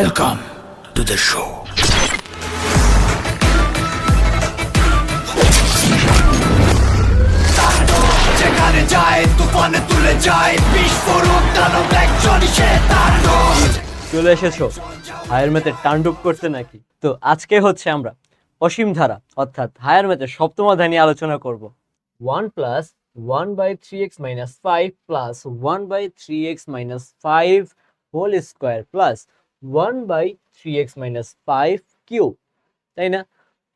Welcome to the show. চলে এসেছ। Higher ম্যাথে টান্ডুপ করতে নাকি? তো আজকে হচ্ছে আমরা অসীম ধারা, অর্থাৎ হায়ার ম্যাথের সপ্তম অধ্যায় নিয়ে আলোচনা করব। One plus one by three x minus five plus one by three x minus five whole square plus one by three x minus five cube তাই না?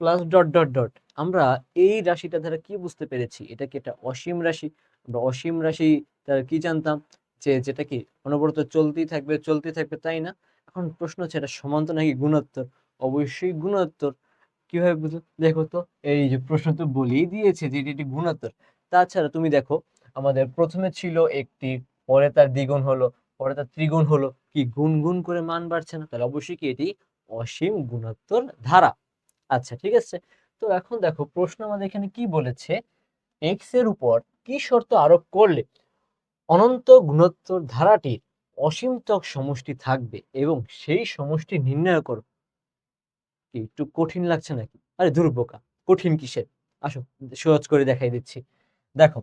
প্লাস ডট ডট ডট আমরা এই রাশিটা দ্বারা কি বুঝতে পেরেছি? এটা কি একটা অসীম রাশি। আমরা অসীম রাশি তার কি জানতাম? যে যেটা কি অনবরত চলতেই থাকবে চলতেই থাকবে, তাই না? এখন প্রশ্ন হচ্ছে এটা সমান্তর নাকি গুণোত্তর? অবশ্যই গুণোত্তর। কীভাবে বুঝো দেখো তো, এই যে প্রশ্ন তো বলেই দিয়েছে যে এটি গুণোত্তর। তাছাড়া তুমি দেখো, আমাদের প্রথমে ছিল একটি, পরে তার দ্বিগুণ হলো। পরে তার ত্রিগুণ হলো। কি গুণ গুণ করে মান বাড়ছে না? তাহলে অবশ্যই কি এটি অসীম গুণোত্তর ধারা। আচ্ছা ঠিক আছে? তো এখন দেখো, প্রশ্ন আমাদের এখানে কি বলেছে? এক্সের উপর কি শর্ত আরোপ করলে অনন্ত গুণোত্তর ধারাটির অসীমতক সমষ্টি থাকবে এবং সেই সমষ্টি নির্ণয় করো? কি, একটু কঠিন লাগছে নাকি? আরে দুর্বোকা, কঠিন কিসের? আসো, সহজ করে দেখাই দিচ্ছি। দেখো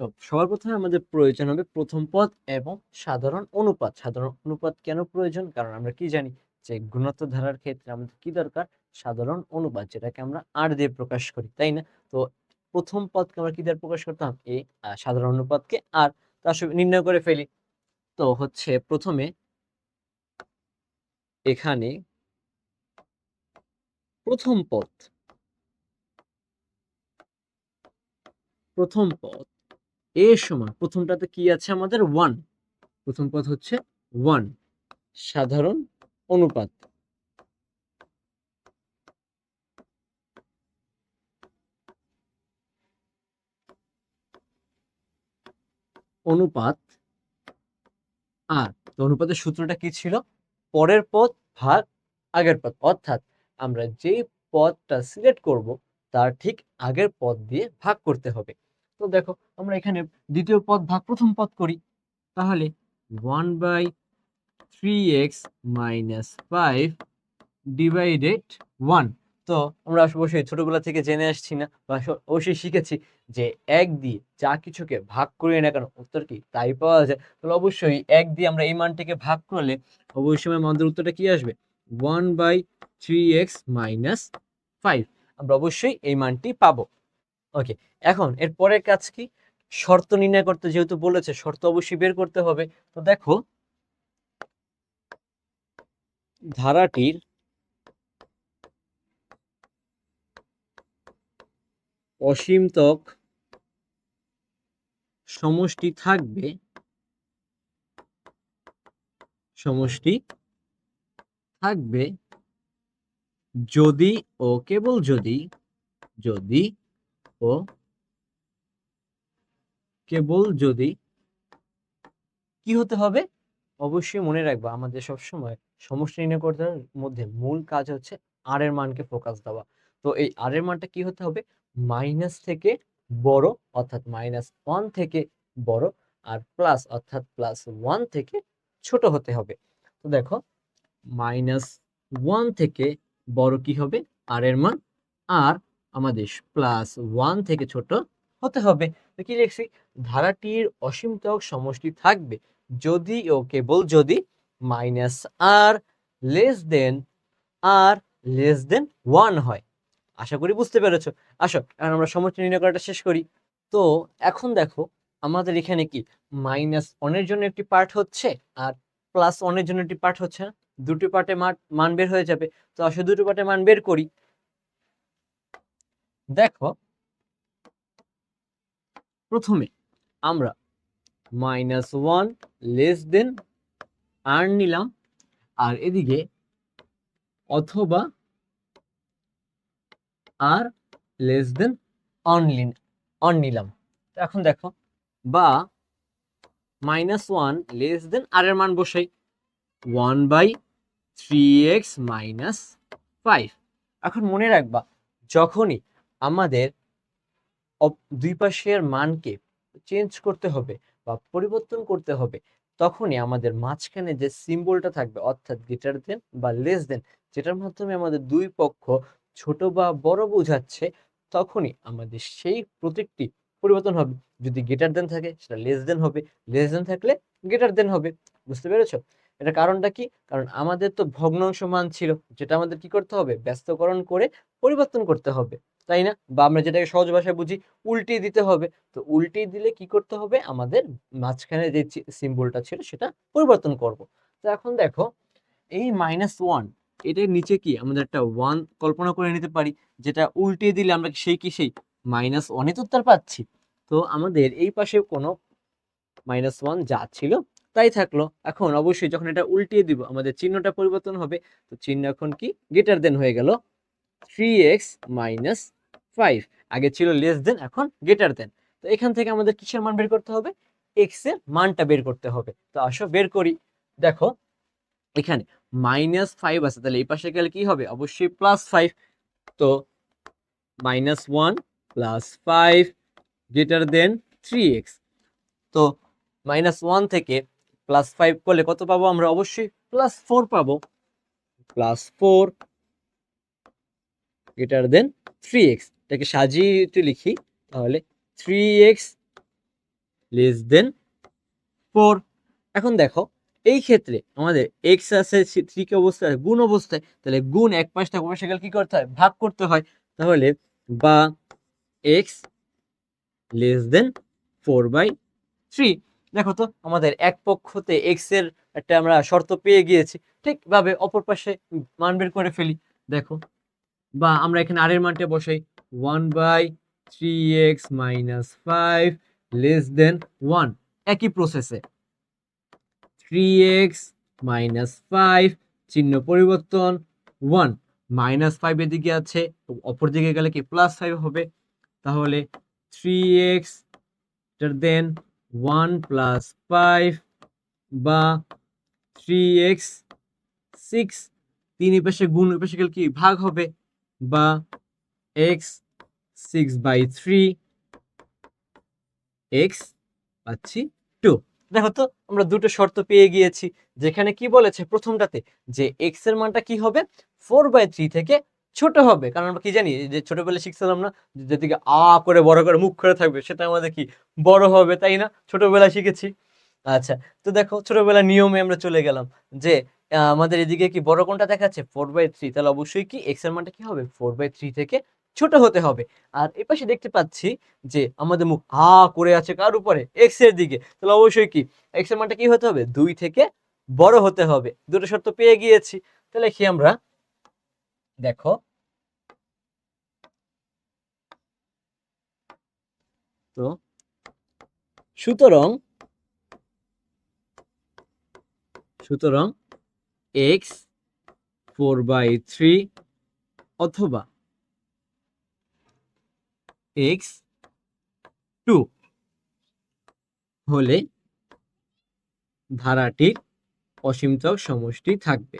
তো সবার প্রথমে আমাদের প্রয়োজন হবে প্রথম পদ এবং সাধারণ অনুপাত। সাধারণ অনুপাত কেন প্রয়োজন? কারণ আমরা কি জানি যে গুণোত্তর ধারার ক্ষেত্রে আমাদের কি দরকার? সাধারণ অনুপাত, যেটাকে আমরা আর দিয়ে প্রকাশ করি, তাই না? তো প্রথম পদকে আমরা কি দিয়ে প্রকাশ করতাম এই সাধারণ অনুপাতকে আর তার নির্ণয় করে ফেলি। তো হচ্ছে প্রথমে এখানে প্রথম পদ প্রথম পদ এ সমান, প্রথমটাতে কি আছে আমাদের? ওয়ান প্রথম পদ হচ্ছে ওয়ান সাধারণ অনুপাত। অনুপাত আর, তো অনুপাতের সূত্রটা কি ছিল? পরের পদ ভাগ আগের পদ। অর্থাৎ আমরা যেই পদটা সিলেক্ট করব, তার ঠিক আগের পদ দিয়ে ভাগ করতে হবে। তো দেখো, আমরা এখানে দ্বিতীয় পদ ভাগ, প্রথম পদ করি। তাহলে one by three x minus five divided one তো আমরা অবশ্যই ছোটবেলা থেকে জেনে আসছি না, বা অবশ্যই শিখেছি যে এক দিয়ে যা কিছুকে ভাগ করি না কেন, উত্তর কি? তাই পাওয়া যায়। তাহলে অবশ্যই এক দিয়ে আমরা এই মানটিকে ভাগ করলে অবশ্যই আমাদের উত্তরটা কি আসবে? One by three x minus five আমরা অবশ্যই এই মানটি পাবো। ওকে এখন এর পরের কাজ কি? শর্ত নির্ণয় করতে যেহেতু বলেছে, শর্ত অবশ্যই বের করতে হবে। তো দেখো, ধারাটির অসীমতক সমষ্টি থাকবে সমষ্টি থাকবে যদি ও কেবল যদি যদি ও কেবল যদি কি হতে হবে? অবশ্যই মনে রাখবা, আমাদের সবসময় সমষ্টি নির্ণয় করতে মধ্যে মূল কাজ হচ্ছে আর এর মানকে ফোকাস দেওয়া। তো এই আর এর মানটা কি হতে হবে? মাইনাস থেকে বড়, অর্থাৎ মাইনাস ওয়ান থেকে বড়, আর প্লাস অর্থাৎ প্লাস ওয়ান থেকে ছোট হতে হবে। তো দেখো মাইনাস ওয়ান থেকে বড় কি হবে? আর এর মান, আর আমাদের প্লাস ওয়ান থেকে ছোট হতে হবে। তো কি লিখছি? ধারাটির অসীমতক সমষ্টি থাকবে যদি ও কেবল যদি minus r less than r less than one হয়। আশা করি বুঝতে পেরেছ। আসো, এখন আমরা সমষ্টি নির্ণয় করাটা শেষ করি। তো এখন দেখো, আমাদের এখানে কি? মাইনাস ওয়ানের জন্য একটি পার্ট হচ্ছে আর প্লাস ওয়ানের জন্য একটি পার্ট হচ্ছে না। দুটি পার্টে মান বের হয়ে যাবে। তো আসলে দুটি পার্টে মান বের করি। দেখো, প্রথমে আমরা minus one less than r নিলাম, আর এদিকে অথবা r less than only on নিলাম। এখন দেখো, বা minus one less than r এর মান বসাই। One by three x minus five এখন মনে রাখবা, যখনই আমাদের দুই পাশের মানকে চেঞ্জ করতে হবে বা পরিবর্তন করতে হবে, তখনই আমাদের মাঝখানে যে সিম্বলটা থাকবে, অর্থাৎ গ্রেটার দেন বা লেস দেন যেটার মাধ্যমে আমাদের দুই পক্ষ ছোট বা বড় বোঝাচ্ছে, তখনই আমাদের সেই প্রতীকটি পরিবর্তন হবে। যদি গ্রেটার দেন থাকে, সেটা লেস দেন হবে। লেস দেন থাকলে গ্রেটার দেন হবে। বুঝতে পেরেছ? এটা কারণটা কি? কারণ আমাদের তো ভগ্নাংশ মান ছিল, যেটা আমাদের কি করতে হবে? ব্যস্তকরণ করে পরিবর্তন করতে হবে। তাই না? বা আমরা যেটাকে সহজ ভাষায় বুঝি, উল্টিয়ে দিতে হবে। তো উল্টিয়ে দিলে কি করতে হবে? আমাদের মাঝখানে যে সিম্বলটা ছিল সেটা পরিবর্তন করব। তো এখন দেখো, এই মাইনাস ওয়ান এটার নিচে কি? আমাদের একটা ওয়ান কল্পনা করে নিতে পারি, যেটা উল্টিয়ে দিলে আমরা সেই কি সেই? মাইনাস ওয়ানে তো উত্তর পাচ্ছি। তো আমাদের এই পাশে কোনো মাইনাস ওয়ান যা ছিল, তাই থাকল। এখন অবশ্যই যখন এটা উল্টিয়ে দিব, আমাদের চিহ্নটা পরিবর্তন হবে। তো চিহ্ন এখন কি? গ্রেটার দেন হয়ে গেল থ্রি এক্স মাইনাস ফাইভ আগে ছিল লেস দেন এখন গ্রেটার দেন তো এখান থেকে আমাদের কিসের মান বের করতে হবে? এক্সের মানটা বের করতে হবে। তো আসো বের করি। দেখো, এখানে মাইনাস ফাইভ আছে, তাহলে এই পাশে গেলে কি হবে? অবশ্যই প্লাস ফাইভ তো minus one plus five greater than three x তো মাইনাস ওয়ান থেকে প্লাস ফাইভ করলে কত পাবো আমরা? অবশ্যই প্লাস ফোর পাবো। Plus four greater than three x এটাকে সাজিয়ে একটু লিখি তাহলে three x less than four এখন দেখো এই ক্ষেত্রে আমাদের এক্স আছে থ্রি কে অবস্থায় আছে, গুণ অবস্থায় তাহলে গুণ এক বসে গেলে কি করতে হয়? ভাগ করতে হয়। তাহলে বা x less than four by three দেখো তো আমাদের এক পক্ষতে এক্সের একটা আমরা শর্ত পেয়ে গিয়েছি। ঠিকভাবে অপর পাশে মান বের করে ফেলি। দেখো বা আমরা এখানে আর এর মানটা বসাই। One by three x minus five less than one একই প্রসেসে থ্রি এক্স মাইনাস ফাইভ চিহ্ন পরিবর্তন ওয়ান মাইনাস ফাইভ এদিকে আছে অপর দিকে গেলে কি প্লাস ফাইভ হবে? তাহলে three x than one plus five বা থ্রি এক্স সিক্স তিন পাশে গুণ পাশে গেলে কি? ভাগ হবে। বা x six by three x পাচ্ছি টু দেখো তো, আমরা দুটো শর্ত পেয়ে গিয়েছি। যেখানে কি বলেছে প্রথমটাতে, যে এক্সের মানটা কি হবে? ফোর বাই থ্রি থেকে ছোট হবে। কারণ আমরা কি জানি যে ছোটবেলায় শিখছিলাম না যেদিকে আ করে, বড় করে, মুখ করে থাকবে, সেটা আমাদের কি, বড় হবে, তাই না? ছোটবেলায় শিখেছি। আচ্ছা তো দেখো ছোটবেলার নিয়মে আমরা চলে গেলাম, যে আমাদের এদিকে কি বড় কোনটা দেখাচ্ছে? ফোর বাই থ্রি তাহলে অবশ্যই কি এক্সের মানটা কি হবে? ফোর বাই থ্রি থেকে ছোট হতে হবে। আর এ পাশে দেখতে পাচ্ছি যে আমাদের মুখ হা করে আছে কার উপরে? এক্সের দিকে। তাহলে অবশ্যই কি? এক্সের মানটা কি হতে হবে? দুই থেকে বড় হতে হবে। দুটো শর্ত পেয়ে গিয়েছি। তাহলে কি আমরা দেখো তো সুতরাং সুতরাং এক্স ফোর বাই থ্রি অথবা এক্স টু হলে ধারাটির অসীমতক সমষ্টি থাকবে।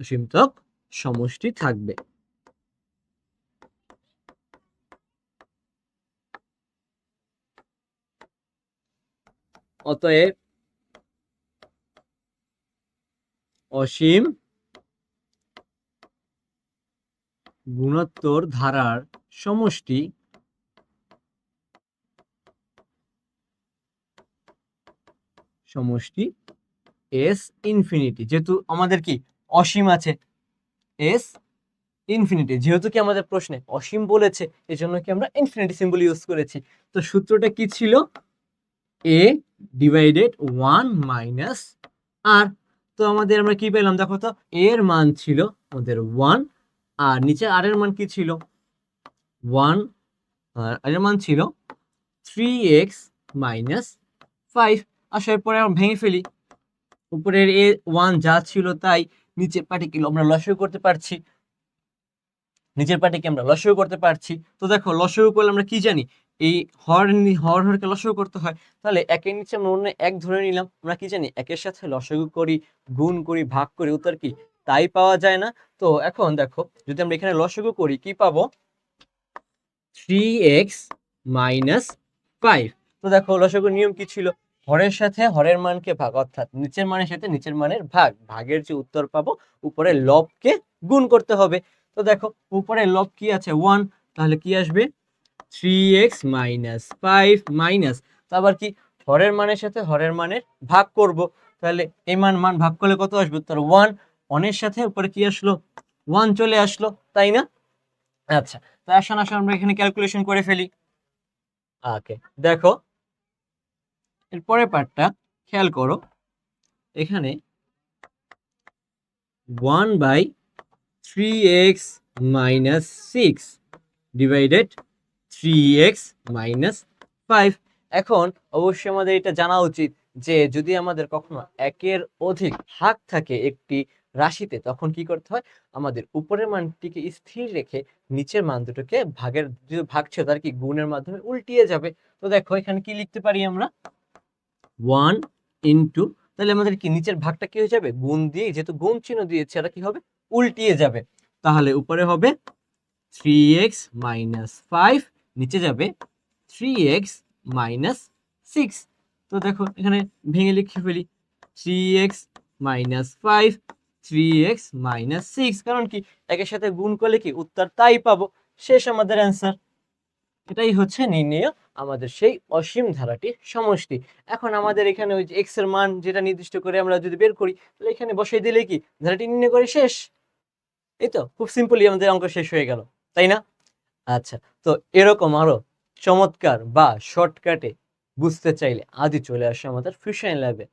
অসীমতক সমষ্টি থাকবে। অতএব অসীম গুণোত্তর ধারার সমষ্টি সমষ্টি এস ইনফিনিটি যেহেতু আমাদের কি অসীম আছে এস ইনফিনিটি যেহেতু কি আমাদের প্রশ্নে অসীম বলেছে, এজন্য কি আমরা ইনফিনিটি সিম্বল ইউজ করেছি। তো সূত্রটা কি ছিল? A divided one minus r তো আমাদের আমরা কি পেলাম? দেখো তো, এর মান ছিল আমাদের ওয়ান আর নিচে আর এর মান কি ছিল? ওয়ান আর এর মান ছিল থ্রি এক্স মাইনাস ফাইভ আসার পরে আমরা ভেঙে ফেলি। উপরের এ ওয়ান যা ছিল তাই নিচের পাটিকে আমরা লসও করতে পারছি। নিচের পাটিকে আমরা লসও করতে পারছি। তো দেখো, লসও করলে আমরা কি জানি? এই হর হর হরকে লসও করতে হয়, তাহলে একের নিচে আমরা অন্য এক ধরে নিলাম। আমরা কি জানি? একের সাথে লসগু করি, গুণ করি, ভাগ করি, উত্তর কি? তাই পাওয়া যায় না। তো এখন দেখো, যদি আমরা এখানে লসগু করি, কি পাবো? থ্রি এক্স মাইনাস ফাইভ তো দেখো, লসগের নিয়ম কি ছিল? হরের সাথে হরের মানকে ভাগ, অর্থাৎ নিচের মানের সাথে নিচের মানের ভাগ। ভাগের যে উত্তর পাবো উপরে লবকে গুণ করতে হবে। তো দেখো উপরে লব কি আছে? ওয়ান তাহলে কি আসবে? Three x minus five minus আবার কি? হরের মানের সাথে হরের মানের ভাগ করব। তাহলে এই মান মান ভাগ করলে কত আসবে? উত্তর ওয়ান ওয়ানের সাথে উপরে কি আসলো? ওয়ান চলে আসলো, তাই না? আচ্ছা তো আসুন আসুন, আমরা এখানে ক্যালকুলেশন করে ফেলি। ওকে, দেখো, এর পরের পার্টটা খেয়াল করো। এখানে one by three x minus six divided three x minus five এখন অবশ্যই আমাদের এটা জানা উচিত যে যদি আমাদের কখনো একের অধিক ভাগ থাকে একটি রাশিতে, তখন কি করতে হয়? আমাদের উপরের মানটিকে স্থির রেখে নিচের মান দুটোকে ভাগের যে ভাগ ছিল তার কি গুণের মাধ্যমে উল্টিয়ে যাবে। তো দেখো এখানে কি লিখতে পারি আমরা? ওয়ান ইন্টু তাহলে আমাদের কি নিচের ভাগটা কি হয়ে যাবে? গুণ দিয়ে, যেহেতু গুণ চিহ্ন দিয়েছে এটা কি হবে? উল্টিয়ে যাবে। তাহলে উপরে হবে থ্রি এক্স মাইনাস ফাইভ নিচে যাবে থ্রি এক্স মাইনাস সিক্স তো দেখো, এখানে ভেঙে লিখে ফেলি three x minus five three x minus six কারণ কি, একের সাথে গুণ করলে কি, উত্তর তাই পাবো। শেষ আমাদের অ্যান্সার এটাই হচ্ছে নির্ণেয় আমাদের সেই অসীম ধারাটির সমষ্টি। এখন আমাদের এখানে ওই এক্সের মান যেটা নির্দিষ্ট করে আমরা যদি বের করি, তাহলে এখানে বসিয়ে দিলে কি, ধারাটি নির্ণয় করে শেষ। এই তো, খুব সিম্পলি আমাদের অঙ্ক শেষ হয়ে গেল, তাই না? আচ্ছা তো এরকম আরও চমৎকার বা শর্টকাটে বুঝতে চাইলে আজই চলে আসে আমাদের ফিউশন ল্যাবে